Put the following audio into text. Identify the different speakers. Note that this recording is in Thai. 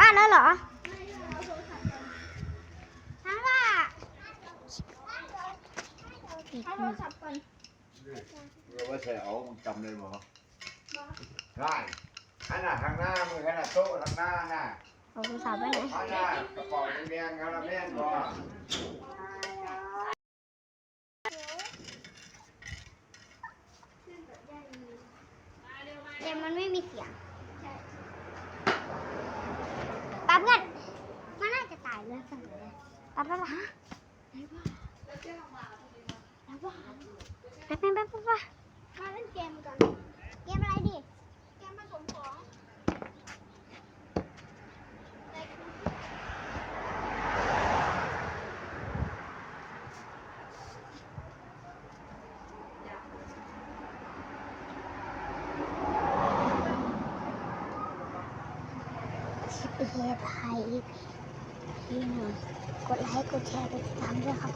Speaker 1: บ้านแล้วเหรอทั้งว่าทั้งโทรศัพท์ก่อน
Speaker 2: เราว่าใส่เอามึงจำเลยบ่ได้อันน่ะทางหน้ามือขนาดโต๊ะทางหน้าน่ะ
Speaker 3: เอาโทรศัพท์ไปไหน
Speaker 2: อันน่ากระเป๋าเมียงเขาละแม่นบ่
Speaker 3: แต่มันไม่มีเสียง เลยปั๊บปั๊บฮะไหนวะไหนวะแป๊บแป๊บแป๊บแป๊บ
Speaker 1: มาเล่นเกมกัน
Speaker 3: เกมอะไรดิ
Speaker 1: เกมผสมของ
Speaker 3: ชิปเฮดไทย พี่หนึ่งกดไลค์กดแชร์กดติดตามด้วยครับ